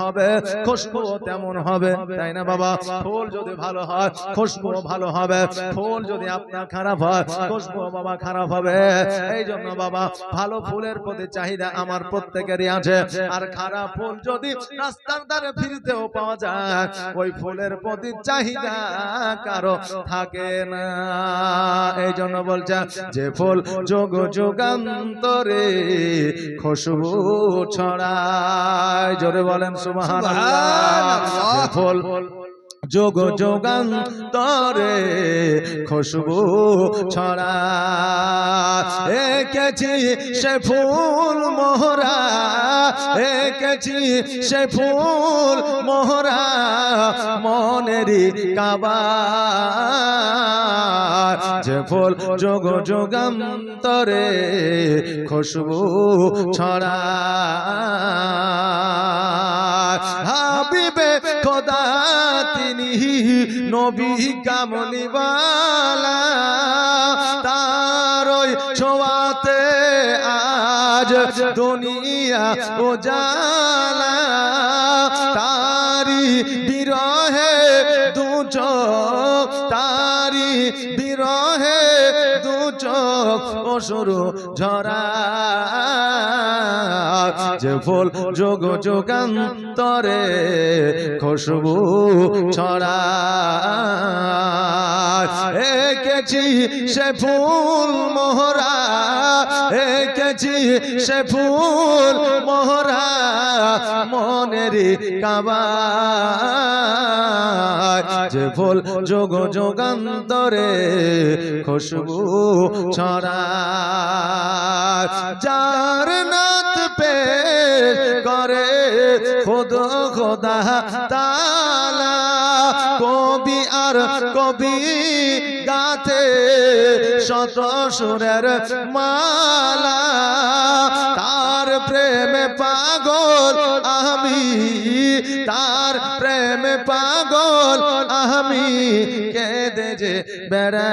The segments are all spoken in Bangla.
হবে, খুশবু তেমন হবে, তাই না বাবা? ফুল যদি ভালো হয়, খুশবু ভালো হবে, ফুল যদি আপনার খারাপ হয়, খুশবু বাবা খারাপ হবে। এই জন্য বাবা, ভালো ফুলের প্রতি চাহিদা আমার প্রত্যেকেরই আছে। আর খারাপ ফুল যদি রাস্তার ফিরতেও পাওয়া যায়, ওই ফুলের প্রতি চাহিদা কারও থাকে না। এই জন্য বলছে, যে ফুল যোগ যুগান্তরে খুশবু ছড়ায়। জোরে বলেন সুবহানাল্লাহ। যে ফুল যোগ যোগান্তরে খুশবু ছড়া। একেছি সে ফুল মোহরা। একেছি সে ফুল মোহরা। মনেরই কাবা। যে ফুল যোগ যোগান্তরে খুশবু ছড়া। হাবিবে খোদা, তিনি নবী কামলিবালা তার ওই ছোঁয়াতে আজ দুনিয়া উজালা। তারি বিরহে দু তারি বিরহে দু চোখ অসুরু ঝরা। যে ফুল যোগ যোগান্তরে খুশবু ছড়া। একেছি সে ফুল মোহরা, একেছি সে ফুল মোহরা মনেরই কাবা যে ফুল যোগ যোগান্তরে খুশবু ছড়া যার নাত পে করে খোদ খোদা তালা কবি আর কবি গাতে শত সুরের মালা। তার প্রেমে পাগল আমি, তার প্রেমে পাগল আমি। কেঁদে যে বেড়া।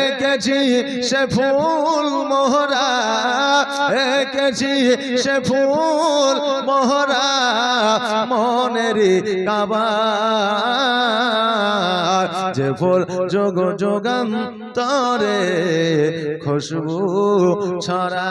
একেছি সে ফুল মোহরা একেছি সে ফুল মোহরা মনেরই কাবা যে ফুল যোগ যোগান্তরে খুশবু ছড়া।